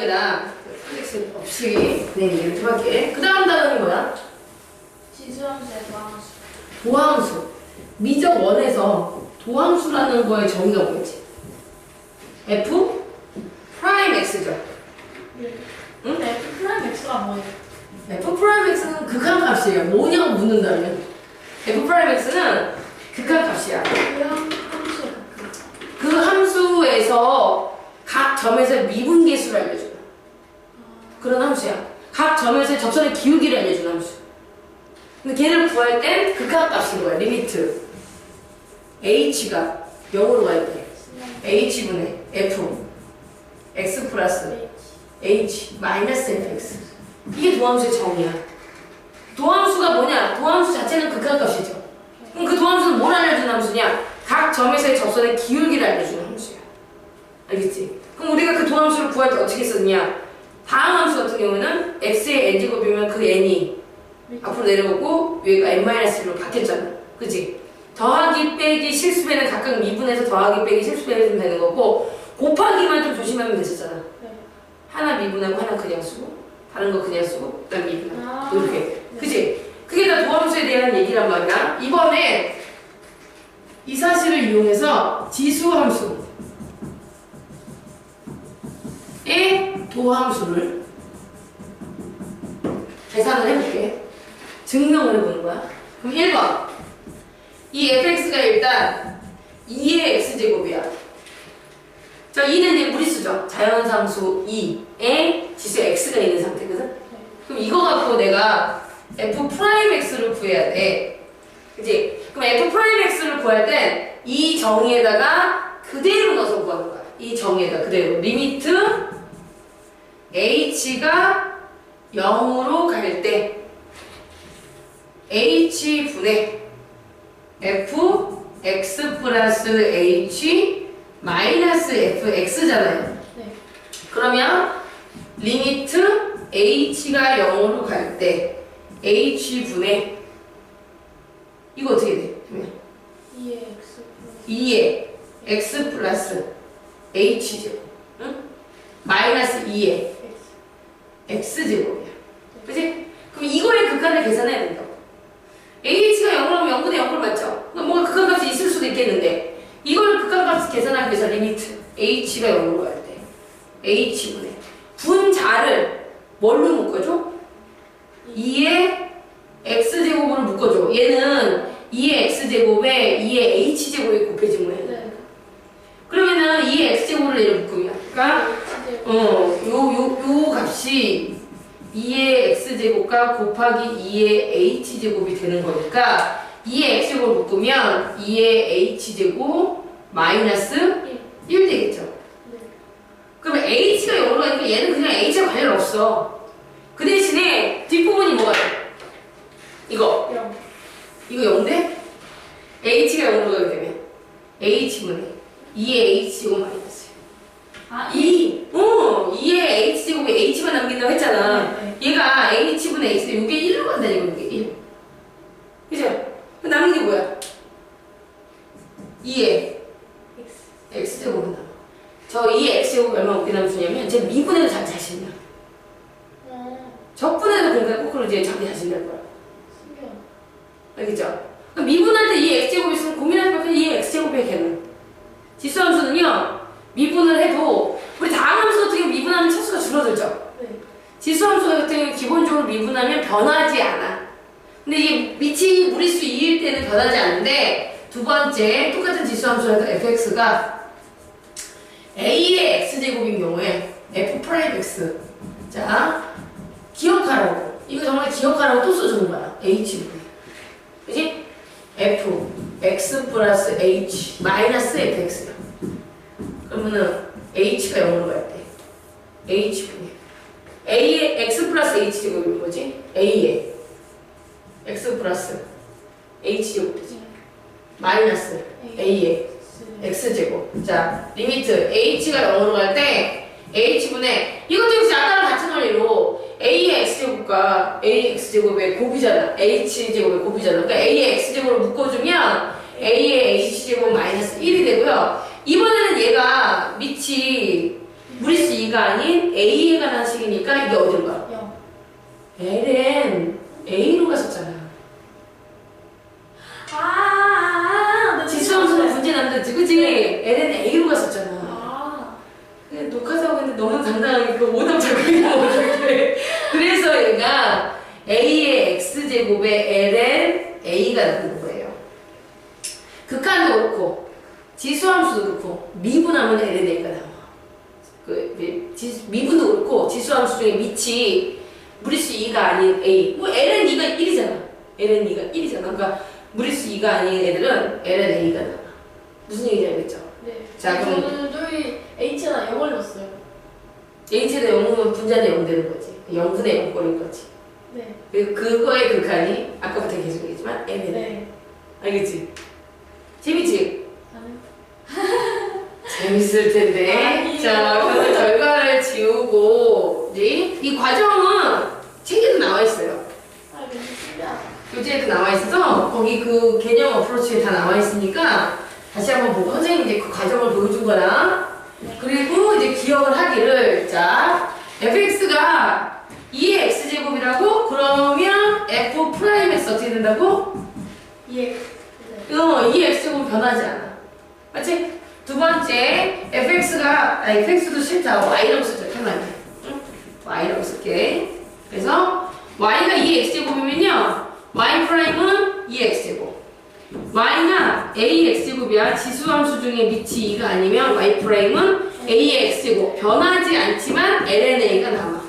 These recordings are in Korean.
여기다 플렉스 없이 네 얘기를 좀 할게. 그 다음 단어는 뭐야? 지수함수의 도함수. 도함수. 미적 원에서 도함수라는 거의 정의가 뭐였지? F 프라임 X죠. 응? 네, 프라임 X가 뭐예요? F 프라임 X는 극한 값이에요. 뭐냐고 묻는다면. F 프라임 X는 극한 값이야. 함수의 각각. 그 함수에서 각 점에서 미분계수를 알려줘요. 그런 함수야. 각 점에서 접선의 기울기를 알려주는 함수. 근데 걔를 구할 땐 극한값인 거야. 리미트. h가 0으로 가야 돼. h분의 f x 플러스 h 마이너스 fx. 이게 도함수의 정의야. 도함수가 뭐냐? 도함수 자체는 극한값이죠. 그럼 그 도함수는 뭘 알려주는 함수냐? 각 점에서의 접선의 기울기를 알려주는 함수야. 알겠지? 그럼 우리가 그 도함수를 구할 때 어떻게 썼냐? 다음 함수 같은 경우는 x의 n제곱이면 그 n이 앞으로 내려오고 여기가 n-1로 바뀌었잖아. 그지? 더하기 빼기 실수배는 각각 미분해서 더하기 빼기 실수배는 되는 거고 곱하기만 좀 조심하면 됐었잖아. 네. 하나 미분하고 하나 그냥 쓰고 다른 거 그냥 쓰고 그다음 미분하고 아. 이렇게. 그지? 그게 다 도함수에 대한 얘기란 말이야. 이번에 이 사실을 이용해서 지수함수 의 도 함수를 계산을 해볼게. 증명을 해보는 거야. 그럼 1번. 이 fx가 일단 2의 x제곱이야. 저 2는 이제 무리수죠. 자연상수 2에 지수 x가 있는 상태거든. 그럼 이거 갖고 내가 f 프라임 x를 구해야 돼. 그지? 그럼 f 프라임 x를 구할 땐 이 정의에다가 그대로 넣어서 구하는 거야. 이 정의에다 그대로. 리미트 h가 0으로 갈 때 h분의 f x 플러스 h 마이너스 fx잖아요. 네. 그러면 리미트 h가 0으로 갈 때 h분의 이거 어떻게 돼? 그러면 2의 X 플러스 2의 x 플러스 h제곱 응? 마이너스 2의 X. x제곱이야. 그지? 그럼 이거의 극한을 계산해야 된다고. h가 0으로 하면 0분의 0을 맞죠? 그럼 뭔가 극한값이 있을 수도 있겠는데 이걸 극한값 계산하기 위해서 리미트 h가 0으로 갈때 h분의 분자를 뭘로 묶어줘? 2의 x제곱으로 묶어줘. 얘는 2의 x제곱에 2의 h제곱이 곱해진 거예요. 네. 그러면은 2의 x제곱을 얘를 묶으면 그러니까. 어, 요, 요, 요 값이 2의 x제곱과 곱하기 2의 h제곱이 되는 거니까 2의 x제곱을 묶으면 2의 h제곱 마이너스 1 되겠죠. 네. 그러면 h가 0으로 가니까 얘는 그냥 h와 관련 없어. 그 대신에 뒷부분이 뭐가 돼? 이거. 0. 이거 0대? h가 0으로 가게 되면 h분의 2의 h제곱 마이너스 아, 2, 어, 2의 h제곱에 h만 남긴다고 했잖아. 네, 얘가 h분의 x, 이게 1로 간다니까, 이게 1. 그죠? 그 남은 게 뭐야? 2의 X. x제곱은 남아. 저 2의 x제곱 얼마 어떻게 남주냐면, 제 미분해도 자 자신이야. 어, 적분해도 공부해 꼭 그러지 자기 자신 될 거야. 신기하다. 알겠죠? 그럼 미분할 때 2의 x제곱 있으면 고민하지 말고 2의 x제곱의 걔는. 지수함수는요, 미분을 해도, 우리 다음 함수 같은 경우 미분하면 차수가 줄어들죠? 네. 지수 함수 같은 경우 기본적으로 미분하면 변하지 않아. 근데 이게 밑이 무리수 2일 때는 변하지 않는데 두 번째 똑같은 지수 함수라도 fx가 a의 x제곱인 경우에 f 프라임 x 자 기억하라고 이거 정말 기억하라고 또 써주는 거야 h분의 그지? f x 플러스 h 마이너스 fx야 그러면은 h가 0으로 갈 때 h분의 a의 x 플러스 h 제곱이 뭐지? a의 x 플러스 h 제곱 되지? 마이너스 a의 x 제곱. 자 리미트 h가 0으로 갈 때 h분의 이것도 역시 아까랑 같은 원리로 a의 x 제곱과 a의 x 제곱의 곱이잖아. H 제곱의 곱이잖아. 그러니까 a의 x 제곱을 묶어주면 a의 h 제곱 마이너스 1이 되고요 이번에는 얘가 밑이 무리수 2가 아닌 A에 관한 식이니까 이게 어디로 가? 0. L은 A로 갔었잖아. 아, 지수함수는 문제 남들지, 그치? L은 A로 갔었잖아. 아, 근데 녹화하고 있는데 너무 당당하게 그 오답 적용이 나오는데. 그래서 얘가 A의 X제곱에 L은 A가 나오는 거예요. 극한도 그렇고, 지수함수도 그렇고, 미분하면 L은 A가 나와. 그, 미- 지- 미분도 그렇고, 지수함수 중에 밑이 무리수 2가 아닌 A. 뭐 L은 2가 1이잖아. L은 2가 1이잖아. 그러니까 무리수 2가 아닌 애들은 L은 A가 나와. 무슨 얘기인지 알겠죠? 네. 자, 그럼- 저는 저희 H나 0을 넣었어요. H가 0이면 분자는 0 되는 거지. 0분의 0 꼴인 거지. 네. 그리고 그거의 극한이 아까부터 계속 얘기했지만 M이네. 네. 알겠지? 재밌지? 나는 재밌을 텐데. 자, 그러면 결과를 지우고, 이제 이 과정은 책에도 나와 있어요. 교재에도 나와 있어서 거기 그 개념 어프로치에 다 나와 있으니까 다시 한번 보고 선생님이 이제 그 과정을 보여준 거야. 그리고 이제 기억을 하기를 자 fx가 2의 x제곱이라고 그러면 f 프라임x 어떻게 된다고? 예. 네. 어, 2의 x제곱 변하지 않아. 맞지? 두 번째 fx가 아 fx도 싫다. y라고 쓰자 편하게. 응? y라고 쓸게. 그래서 y가 2의 x제곱이면요. y 프라임은 2의 x제곱. y가 a의 x제곱이야. 지수함수 중에 밑이 2가 아니면 y 프라임은 a의 x제곱. 변하지 않지만 lnA가 남아.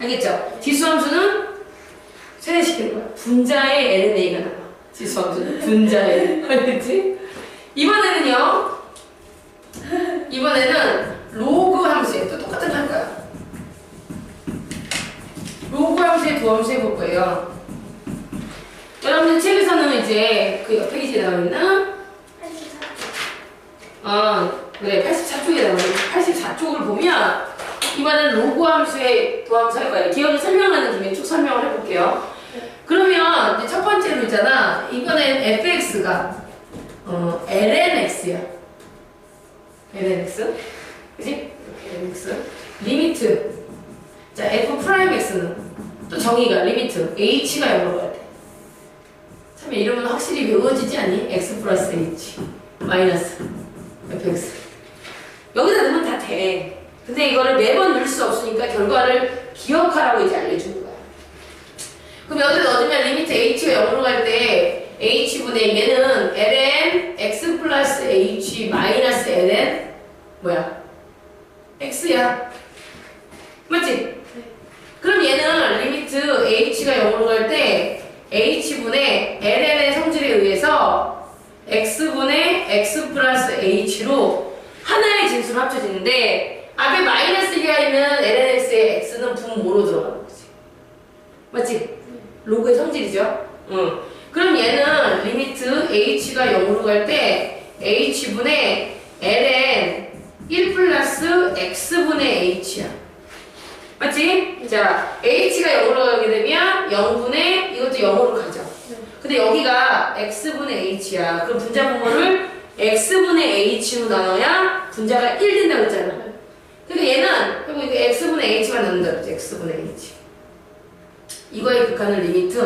알겠죠? 지수함수는 세대시키는 거야. 분자의 lnA가 남아. 지수함수는 분자의. 알겠지? 이번에는요. 이번에는 로그 함수에 또 똑같은 거 할 거야. 로그 함수의 두 함수 해볼 거예요. 여러분들 책에서는 이제 그 옆 페이지에 나와 있는 84. 어, 그래 84쪽에 나와 있는 84쪽을 보면 이번에는 로그 함수의 두 함수 할 거예요. 기억을 설명하는 김에 쭉 설명을 해볼게요. 그러면 첫 번째로 있잖아. 이번엔 fx가 어, lnx야. lnx. 그지? lnx. 리미트. 자, f 프라임 x는 또 정의가 리미트. h가 0으로 가야 돼. 참 이러면 확실히 외워지지 않니? x 플러스 h 마이너스 fx. 여기다 넣으면 다 돼. 근데 이거를 매번 넣을 수 없으니까 결과를 기억하라고 이제 알려주는 거야. 그럼 여기다 넣어주면 리미트 h가 0으로 갈 때 h분의 얘는 ln x 플러스 h 마이너스 ln 뭐야? x야. 맞지? 그럼 얘는 리미트 h가 0으로 갈 때 h분의 ln의 성질에 의해서 x분의 x 플러스 h로 하나의 진수로 합쳐지는데 앞에 마이너스가 있는 lnx의 x는 분모로 들어가는 거지. 맞지? 로그의 성질이죠. 응. 그럼 얘는 리미트 h가 0으로 갈 때 h분의 ln 1 플러스 x분의 h야. 맞지? 자, h가 0으로 가게 되면 0분의 이것도 0으로 가죠. 네. 근데 여기가 x분의 h야. 그럼 분자 분모를 x분의 h로 나눠야 분자가 1 된다고 했잖아. 네. 그러니까 얘는 그리고 x분의 h만 넣는다 그랬지. x분의 h. 이거의 극한을 리미트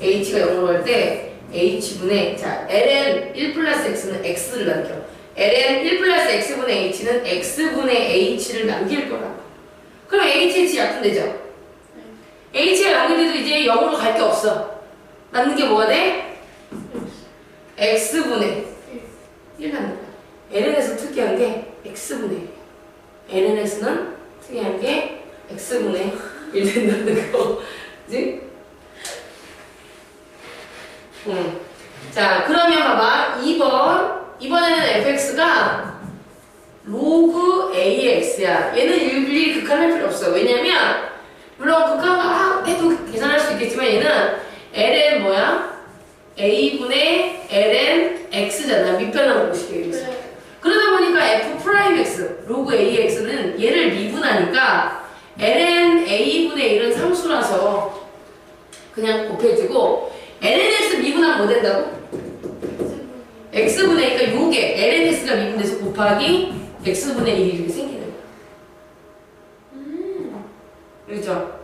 h가 0으로 갈 때 h분의 자 ln 1 플러스 x는 x를 남겨. ln 1 플러스 x분의 h는 x분의 h를 남길 거라고. 그럼 hh 약분되죠? h가 0인데도 이제 0으로 갈 게 없어. 남는 게 뭐가 돼? x분의 1 남는 거야. ln에서 특이한 게 x분의 1. lnx는 특이한 게 x분의 1 된다는 거. 그지? 응. 자, 그러면 봐봐. 2번. 이번에는 fx가 로그 ax야. 얘는 일일이 극한할 필요 없어. 왜냐면, 물론 극한화 해도 계산할 수 있겠지만 얘는 ln 뭐야? a분의 ln x잖아. 밑변한 공식에 의해서. 네. 그러다 보니까 f 프라임 x 로그 ax는 얘를 미분하니까 ln a분의 1은 상수라서 그냥 곱해지고 ln x 미분하면 뭐 된다고? x분의 그러니까 요게 ln x가 미분돼서 곱하기 x분의 1이 이렇게 생기는 거야. 그죠?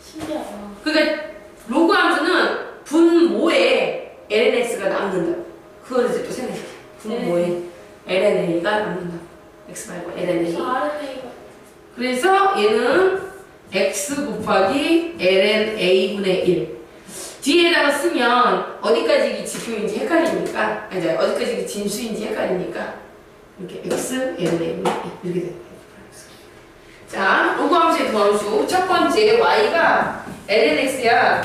신기하다. 그러니까 로그 함수는 분모에 lnx가 남는다. 그걸 이제 또 생각해. 분모에 lna가 남는다. x 말고 lna. 그래서 RNA가 그래서 얘는 x 곱하기 ln a분의 1 뒤에다가 쓰면 어디까지 이게 지표인지 헷갈리니까 아니 어디까지 이게 진수인지 헷갈리니까 이렇게 x a분의 1 이렇게 됩니다. 자 로그 함수의 도함수 첫 번째 y가 ln x야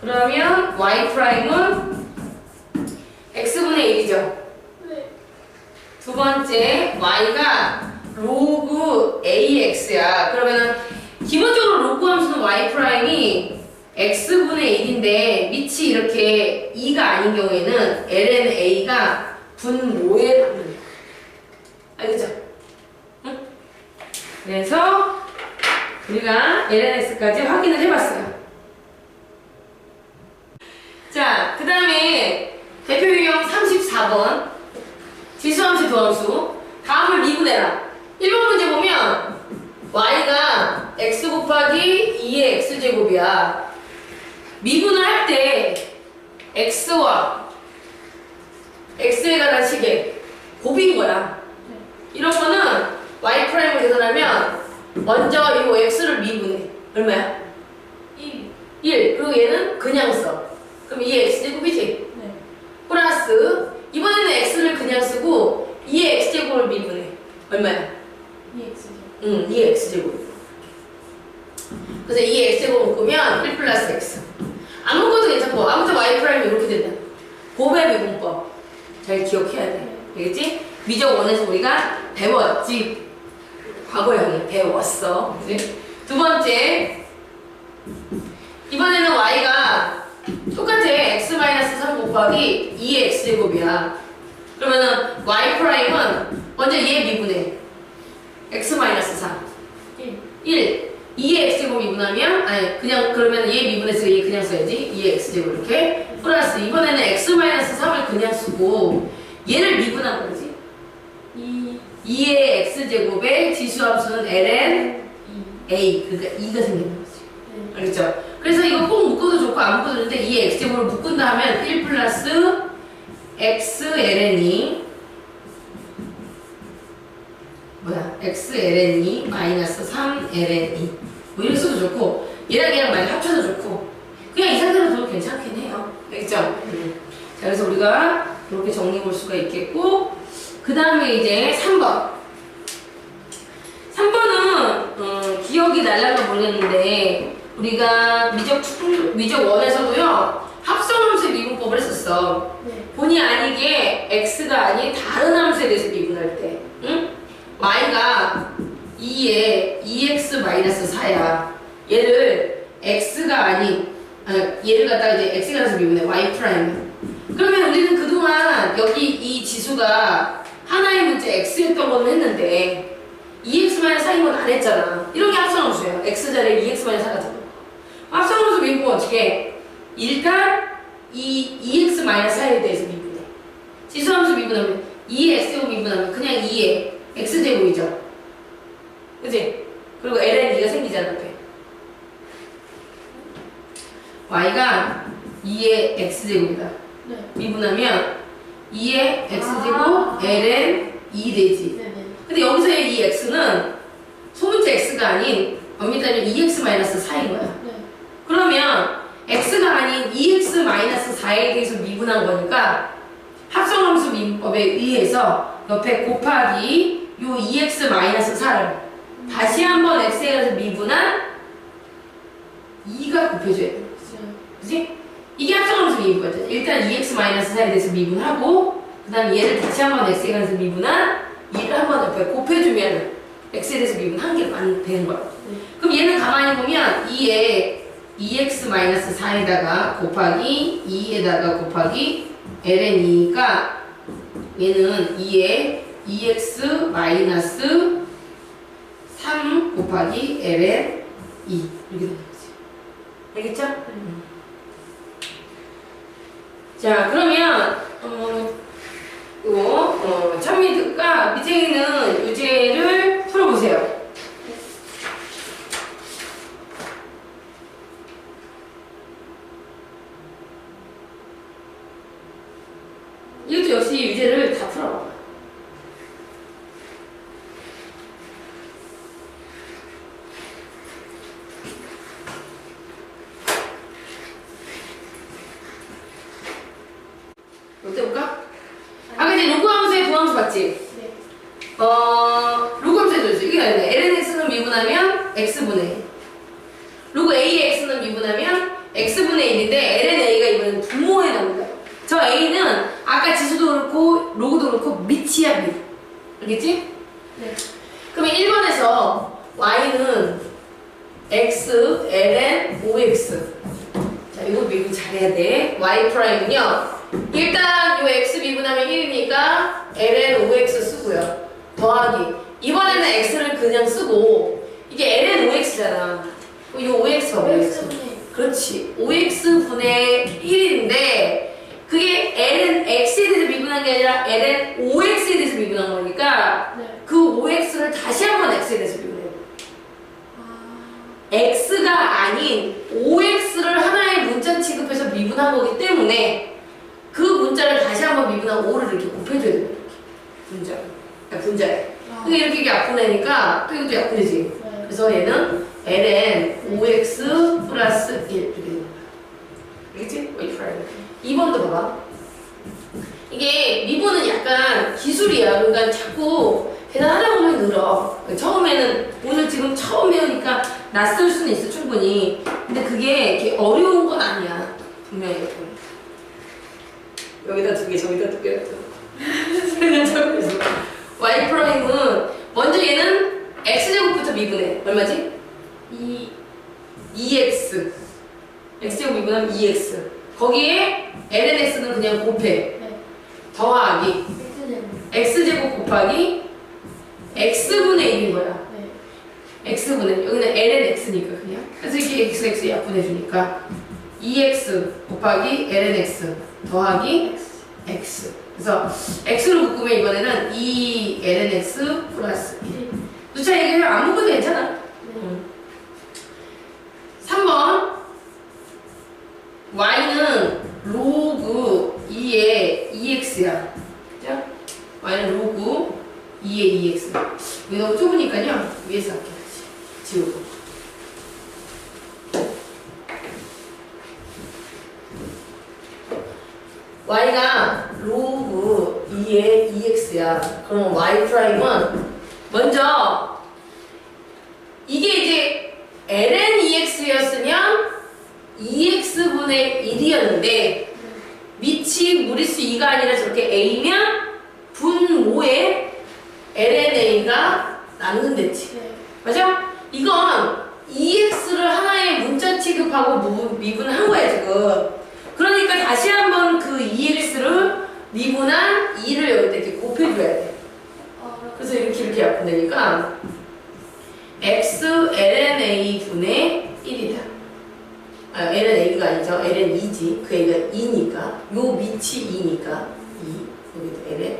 그러면 y 프라임은 x분의 1이죠 네. 두 번째 y가 로그 ax야. 그러면은 기본적으로 로그 함수는 y 프라임이 x분의 1인데 밑이 이렇게 2가 아닌 경우에는 ln a가 분모에 남는 알겠죠? 응? 그래서 우리가 ln x까지 확인을 해봤어요. 자, 그 다음에 대표 유형 34번. 지수함수 도함수 다음을 미분해라 1번 문제 보면 y가 x 곱하기 2의 x제곱이야 미분을 할 때 x와 x에 관한 식의 곱인 거야 이런 거는 y 프라임을 계산하면 먼저 이 x를 미분해 얼마야? 1. 1 그리고 얘는 그냥 써 그럼 2의 x제곱이지 네. 플러스 이번에는 x를 그냥 쓰고 2의 x제곱을 미분해 얼마야? 2X죠. 응 2의 x제곱 그래서 2의 x제곱 묶으면 1 플러스 x 안 묶어도 괜찮고 아무튼 프라임이 이렇게 된다. 곱의 미분법. 잘 기억해야 돼. 알겠지? 미적 원에서 우리가 배웠지. 과거형이 배웠어. 그지? 두 번째. 이번에는 y가 똑같아. X-3 곱하기 2의 x제곱이야. 그러면은 y 프라임은 먼저 얘 미분해? X-3 1. 1 2의 x제곱 미분하면 아니 그냥 그러면 얘 미분해서 얘 그냥 써야지 2의 x제곱 이렇게 플러스 이번에는 x-3을 그냥 쓰고 얘를 미분한 거지 2. 2의 x제곱의 지수함수는 ln 2. a 그러니까 2가 생기는 거지 네. 알겠죠? 그래서 이거 꼭 묶어도 좋고 안 묶어도 좋은데 이 x제곱을 묶은다 하면 1 플러스 x ln이 뭐야 x ln이 마이너스 3 ln이 뭐 이렇게 써도 좋고 얘랑 얘랑 많이 합쳐도 좋고 그냥 이 상태로 둬도 괜찮긴 해요 알겠죠? 음. 자 그래서 우리가 이렇게 정리해 볼 수가 있겠고 그 다음에 이제 3번 3번은 어, 기억이 날라가 모르겠는데 우리가 미적 축 미적 원에서도요 합성 함수의 미분법을 했었어. 네. 본의 아니게 x가 아닌 다른 함수에 대해서 미분할 때, 응? y가 2에 2x 마이너스 4야. 얘를 x가 아닌 아, 얘를 갖다가 이제 x가 나서 미분해 y 프라임. 그러면 우리는 그동안 여기 이 지수가 하나의 문제 x였던 거는 했는데 2x-4인 건 안 했잖아. 이런 게 합성함수예요. x 자리에 2x-4가 들어. 합성함수 미분은 어떻게 해? 일단 이 2x-4에 대해서 미분해. 지수함수 미분하면 2의 x제곱 미분하면 그냥 2의 x제곱이죠. 그지? 그리고 ln 2가 생기잖아, 앞에. y가 2의 x제곱이다. 네. 미분하면 2의 x제곱 ln 2 되지. 네. 네. 근데 여기서의 이 x는 소문자 x가 아닌 엄밀히 따지면 2x-4인 거야. 네. 그러면 x가 아닌 2x-4에 대해서 미분한 거니까 합성함수 미분법에 의해서 옆에 곱하기 요 2x-4를 다시 한번 가서 미분한 2가 곱해줘야 돼. 그지? 이게 합성함수 미분법이잖아. 일단 2x-4에 대해서 미분하고 그 다음 얘를 다시 한번 가서 미분한 2를 한번 옆에 곱해주면 x에 대해서 미분한 게 만- 되는 거야. 네. 그럼 얘는 가만히 보면 2에 2x-4에다가 곱하기 2에다가 곱하기 ln이니까 얘는 2에 2x 3 곱하기 ln 2 이렇게 되는 거지. 알겠죠? 음. 자 그러면 어, 요 어, 천미득과 미쟁이는 유제를 풀어보세요. 여기 유제를 다 풀어봐. 어때 볼까? 아까 이제 로그 함수의 부함수 봤지? 네. 어, 로그 함수의 조수. 이게 아니네. lnx는 미분하면 x분의 로그 ax는 미분하면 x분의 1인데 lna가 이번엔 분모에 나옵니다. 저 a는 아까 지수도 그렇고 로그도 그렇고 밑이야 밑. 알겠지? 네. 그러면 1번에서 y는 x, ln, ox. 자, 이거 미분 잘해야 돼. y 프라임은요. 일단 요 x 미분하면 1이니까 ln, ox 쓰고요. 더하기. 이번에는 x를 그냥 쓰고 이게 ln, ox잖아. 이 ox가? OX분의 그렇지. 5x분의 1인데 그게 ln x에 대해서 미분한 게 아니라 ln 5x에 대해서 미분한 거니까 네. 그 5x를 다시 한 번 x에 대해서 미분해. 아. x가 아닌 5x를 하나의 문자 취급해서 미분한 거기 때문에 그 문자를 다시 한번 미분한 5를 이렇게 곱해줘야 돼요. 문자. 그러니까 분자에. 아. 근데 이렇게 약분하니까 또 이것도 약분이지. 네. 그래서 얘는 ln 5x 플러스 1 이렇게 되는 거야. 알겠지? 웨이 프라임. 2번도 봐봐. 이게 미분은 약간 기술이야. 그러니까 자꾸 대단하다 보면 늘어. 처음에는 오늘 지금 처음 배우니까 낯설 수는 있어 충분히. 근데 그게 어려운 건 아니야. 분명히. 여기다 두 개, 저기다 두 개. y 프라임은 먼저 얘는 x 제곱부터 미분해. 얼마지? 이 2x. x제곱 미분하면 2x. 거기에 lnx는 그냥 곱해. 네. 더하기. X제곱. 곱하기 x분의 1인 거야. 네. x분의 여기는 lnx니까 그냥. 그래서 이렇게 x, x 약분해주니까 2x 곱하기 lnx 더하기 X. x. 그래서 x로 묶으면 이번에는 2 lnx 플러스 1. 네. 누차 얘기를 안 묶어도 괜찮아. 네. 3번 y는 로그 2의 2x야. 그죠? y는 로그 2의 2x. 이거 너무 좁으니까요. 위에서 할게요. 지우고. y가 로그 2의 2x야. 그럼 y 프라임은 먼저 이게 이제 ln 2x였으면 2x분의 1이었는데 밑이 무리수 2가 아니라 저렇게 a면 분모에 lna가 나눈댔지. 네. 맞아? 이건 2x를 하나의 문자 취급하고 무- 미분한 거야 지금. 그러니까 다시 한번 그 2x를 미분한 2를 여기다 이렇게 곱해줘야 돼. 아, 그래서 이렇게 이렇게 약분되니까 x ln 분의 1이다. 아, ln a가 아니죠. ln 2지. 그 a가 2니까 요 밑이 2니까 2 여기도 ln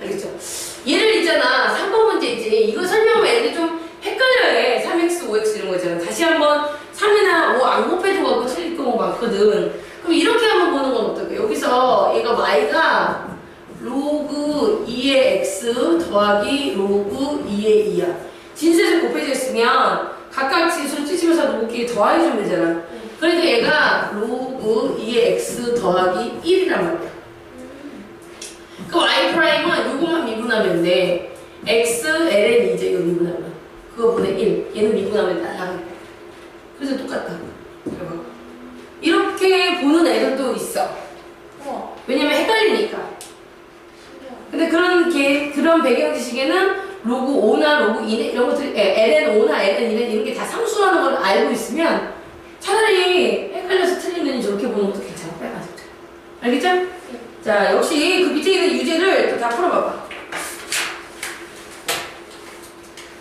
알겠죠? 얘를 있잖아. 3번 문제 있지. 이거 설명하면 애들 좀 헷갈려해. 3x, 5x 이런 거 있잖아. 다시 한번 3이나 5 안 곱해줘 갖고 틀릴 경우 많거든. 그럼 이렇게 한번 보는 건 어떨까? 여기서 얘가 y가 로그 2의 x 더하기 로그 2의 2야. 진수에서 곱해져 있으면 각각 지수를 찢으면서 로그끼리 더해주면 되잖아. 네. 그러니까 얘가 로그 2의 x 더하기 1이란 말이야. 그 y 프라임은 요것만 미분하면 돼. x, ln 이제 이거 미분하면. 그거 분의 1. 얘는 미분하면 날라가. 그래서 똑같다. 이렇게 보는 애들도 있어. 왜냐면 헷갈리니까. 근데 그런 게 그런 배경 지식에는 로그 5나 로그 2나 이런 것들 에, ln 5나 ln 2나 이런 게 다 상수라는 걸 알고 있으면 차라리 헷갈려서 틀리면 저렇게 보는 것도 괜찮아. 빨간색. 알겠죠? 자 역시 그 밑에 있는 유제를 또다 풀어봐봐.